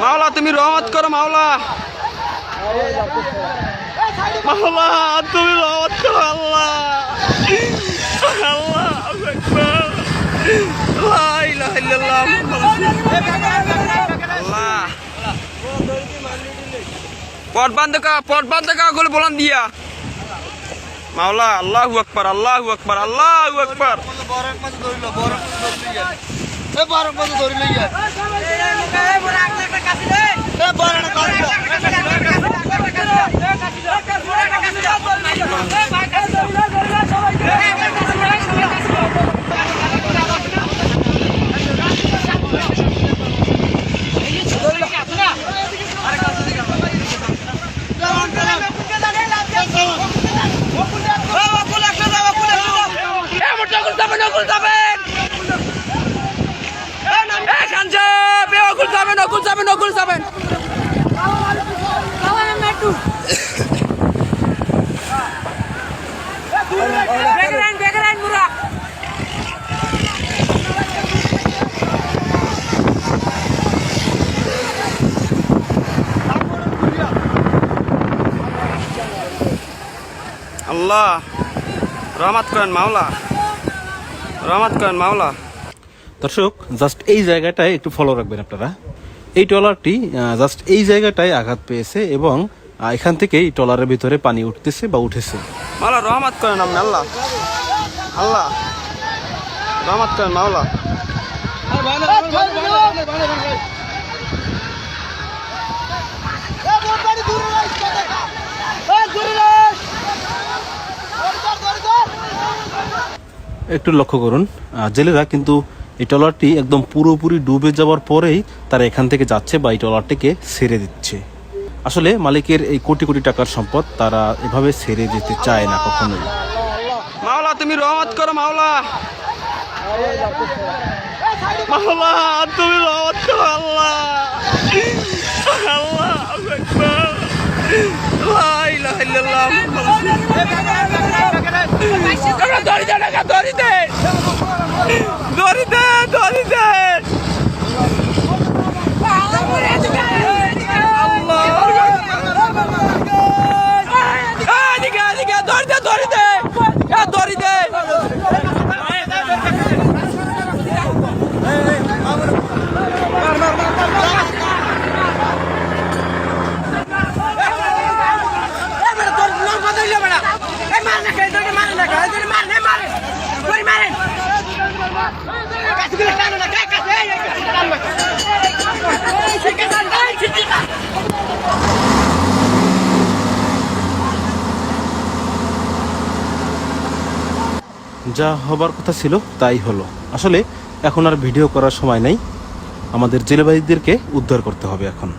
মাওলা, তুমি রহমত করো মাওলা। মাওলা, তুমি রহমত করো, আল্লাহ। আল্লাহ পট বন্ধ কা, পট বন্ধ কা গুলো বলান দিয়া। মাওলা, আল্লাহু আকবার আল্লাহু আকবার আল্লাহু আকবার। নকুল আল্লাহ। রহমত করেন মাওলা। রহমত করেন মাওলা। দর্শক জাস্ট এই জায়গাটায় একটু ফলো রাখবেন আপনারা। এই ট্রলারটি জাস্ট এই জায়গাটায় আঘাত পেয়েছে এবং এখান থেকেই ট্রলারের ভিতরে পানি উঠতেছে বা উঠেছে। মাওলা রহমত করেন আপনি আল্লাহ। আল্লাহ। রহমত করেন মাওলা। একটু লক্ষ্য করুন জেলেরা কিন্তু এই ট্রলারটি একদম পুরোপুরি ডুবে যাওয়ার পরেই তারা এখান থেকে যাচ্ছে বা এই ট্রলারটিকে ছেড়ে দিচ্ছে। আসলে মালিকের এই কোটি কোটি টাকার সম্পদ তারা এভাবে ছেড়ে যেতে চায় না কখনোই। মাওলা, তুমি রহমত করো মাওলা। মাওলা, তুমি রহমত করো, আল্লাহ। আল্লাহ আকবার। দড়ি দে দড়ি দে দড়ি আল্লাহ এদিকে এদিকে দড়ি দে দড়ি দে এ দড়ি দে যা হবার কথা ছিল তাই হলো। আসলে এখন আর ভিডিও করার সময় নেই। আমাদের জেলেবাদীদেরকে উদ্ধার করতে হবে এখন।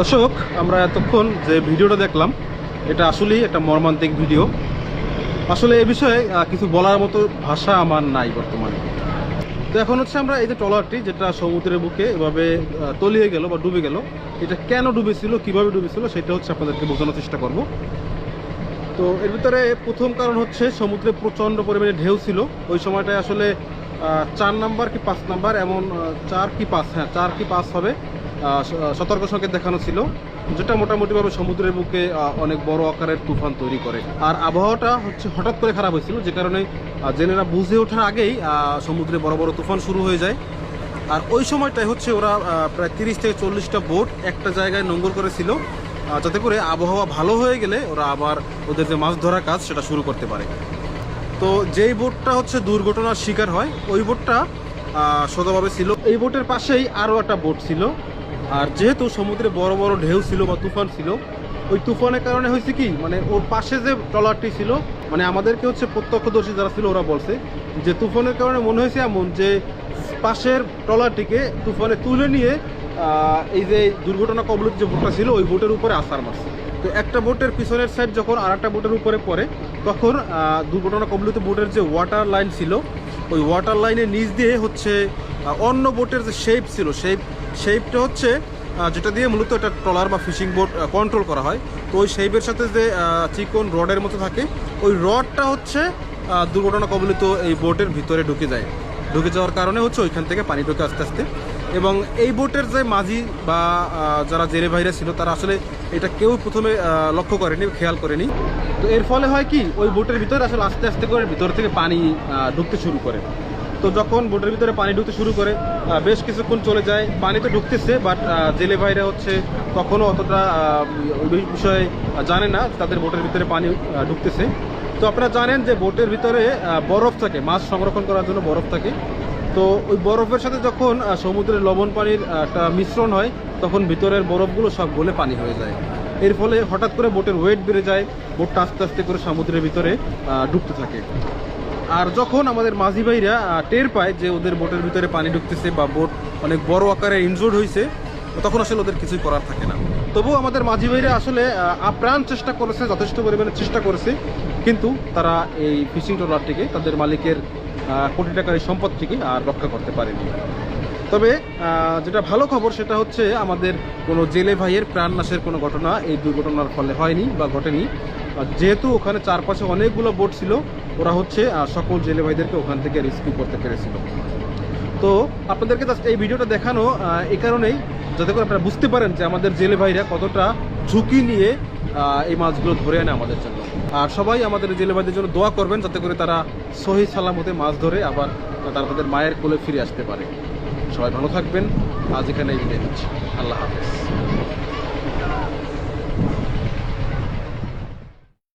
দর্শক, আমরা এতক্ষণ যে ভিডিওটা দেখলাম, এটা আসলেই একটা মর্মান্তিক ভিডিও। আসলে এ বিষয়ে কিছু বলার মতো ভাষা আমার নাই বর্তমানে। তো এখন হচ্ছে আমরা এই যে ট্রলারটি, যেটা সমুদ্রের বুকে এভাবে তলিয়ে গেল বা ডুবে গেল, এটা কেন ডুবেছিল, কীভাবে ডুবেছিল, সেটা হচ্ছে আপনাদেরকে বোঝানোর চেষ্টা করব। তো এর ভিতরে প্রথম কারণ হচ্ছে সমুদ্রে প্রচণ্ড পরিমাণে ঢেউ ছিল। ওই সময়টায় আসলে চার নাম্বার কি পাঁচ নাম্বার, এমন চার কি পাঁচ হ্যাঁ চার কি পাঁচ হবে সতর্ক সংকেত দেখানো ছিল। যেটা মোটামুটিভাবে সমুদ্রের বুকে অনেক বড় আকারের তুফান তৈরি করে। আর আবহাওয়াটা হচ্ছে হঠাৎ করে খারাপ হয়েছিল, যে কারণে জেনেরা বুঝে ওঠার আগেই সমুদ্রে বড় বড় তুফান শুরু হয়ে যায়। আর ওই সময়টায় হচ্ছে ওরা প্রায় তিরিশ থেকে চল্লিশটা বোট একটা জায়গায় নোঙ্গর করেছিল যাতে করে আবহাওয়া ভালো হয়ে গেলে ওরা আবার ওদের যে মাছ ধরার কাজ, সেটা শুরু করতে পারে। তো যেই বোটটা হচ্ছে দুর্ঘটনার শিকার হয়, ওই বোটটা সোজাভাবে ছিল। এই বোটের পাশেই আরও একটা বোট ছিল। আর যেহেতু সমুদ্রে বড় বড় ঢেউ ছিল বা তুফান ছিল, ওই তুফানের কারণে হয়েছে কি মানে ওর পাশে যে ট্রলারটি ছিল মানে আমাদেরকে হচ্ছে প্রত্যক্ষদর্শী যারা ছিল ওরা বলছে যে তুফানের কারণে মনে হয়েছে এমন যে পাশের ট্রলারটিকে তুফানে তুলে নিয়ে এই যে দুর্ঘটনা কবলিত যে বোটটা ছিল, ওই বোটের উপরে আসার মারছে। তো একটা বোটের পিছনের সাইড যখন আর একটা বোটের উপরে পড়ে, তখন দুর্ঘটনা কবলিত বোটের যে ওয়াটার লাইন ছিল, ওই ওয়াটার লাইনের নিচ দিয়ে হচ্ছে অন্য বোটের যে শেপ ছিল শেপ শেপটা হচ্ছে যেটা দিয়ে মূলত এটা ট্রলার বা ফিশিং বোট কন্ট্রোল করা হয়। তো ওই শেপের সাথে যে চিকন রডের মতো থাকে, ওই রডটা হচ্ছে দুর্ঘটনা কবলিত এই বোটের ভিতরে ঢুকে যায়। ঢুকে যাওয়ার কারণে হচ্ছে ওইখান থেকে পানি ঢুকে আস্তে আস্তে। এবং এই বোটের যে মাঝি বা যারা জেলে ভাইরা ছিল, তারা আসলে এটা কেউ প্রথমে লক্ষ্য করেনি খেয়াল করেনি। তো এর ফলে হয় কি, ওই বোটের ভিতরে আসলে আস্তে আস্তে করে ভিতর থেকে পানি ঢুকতে শুরু করে। তো যখন বোটের ভিতরে পানি ঢুকতে শুরু করে বেশ কিছুক্ষণ চলে যায়। পানি তো ঢুকতেছে বাট জেলে ভাইরা হচ্ছে তখনও অতটা ওই বিষয়ে জানে না, তাদের বোটের ভিতরে পানি ঢুকতেছে। তো আপনারা জানেন যে বোটের ভিতরে বরফ থাকে, মাছ সংরক্ষণ করার জন্য বরফ থাকে। তো ওই বরফের সাথে যখন সমুদ্রের লবণ পানির একটা মিশ্রণ হয়, তখন ভিতরের বরফগুলো সব গলে পানি হয়ে যায়। এর ফলে হঠাৎ করে বোটের ওয়েট বেড়ে যায় বোটটা আস্তে আস্তে করে সমুদ্রের ভিতরে ডুবতে থাকে। আর যখন আমাদের মাঝি ভাইরা টের পায় যে ওদের বোটের ভিতরে পানি ঢুকতেছে বা বোট অনেক বড় আকারে ইনজোর্ড হয়েছে তখন আসলে ওদের কিছুই করার থাকে না। তবুও আমাদের মাঝি ভাইরা আসলে আপ্রাণ চেষ্টা করেছে, যথেষ্ট পরিমাণে চেষ্টা করেছে, কিন্তু তারা এই ফিশিং ট্রলারটিকে তাদের মালিকের কোটি টাকার এই সম্পদটিকে আর রক্ষা করতে পারেনি। তবে যেটা ভালো খবর সেটা হচ্ছে আমাদের কোনো জেলে ভাইয়ের প্রাণ নাশের কোনো ঘটনা এই দুর্ঘটনার ফলে হয়নি বা ঘটেনি। যেহেতু ওখানে চারপাশে অনেকগুলো বোট ছিল, ওরা হচ্ছে সকল জেলে ভাইদেরকে ওখান থেকে রেস্কিউ করতে পেরেছিল। তো আপনাদেরকে জাস্ট এই ভিডিওটা দেখানো এই কারণেই যাতে করে আপনারা বুঝতে পারেন যে আমাদের জেলে ভাইরা কতটা ঝুঁকি নিয়ে এই মাছগুলো ধরে আনে আমাদের জন্য। আর সবাই আমাদের জেলে ভাইদের জন্য দোয়া করবেন যাতে করে তারা সহি সালামতে মাছ ধরে আবার তারা তাদের মায়ের কোলে ফিরে আসতে পারে। সবাই ভালো থাকবেন। আজ এখানে বিদায় নিচ্ছি। আল্লাহ হাফেজ।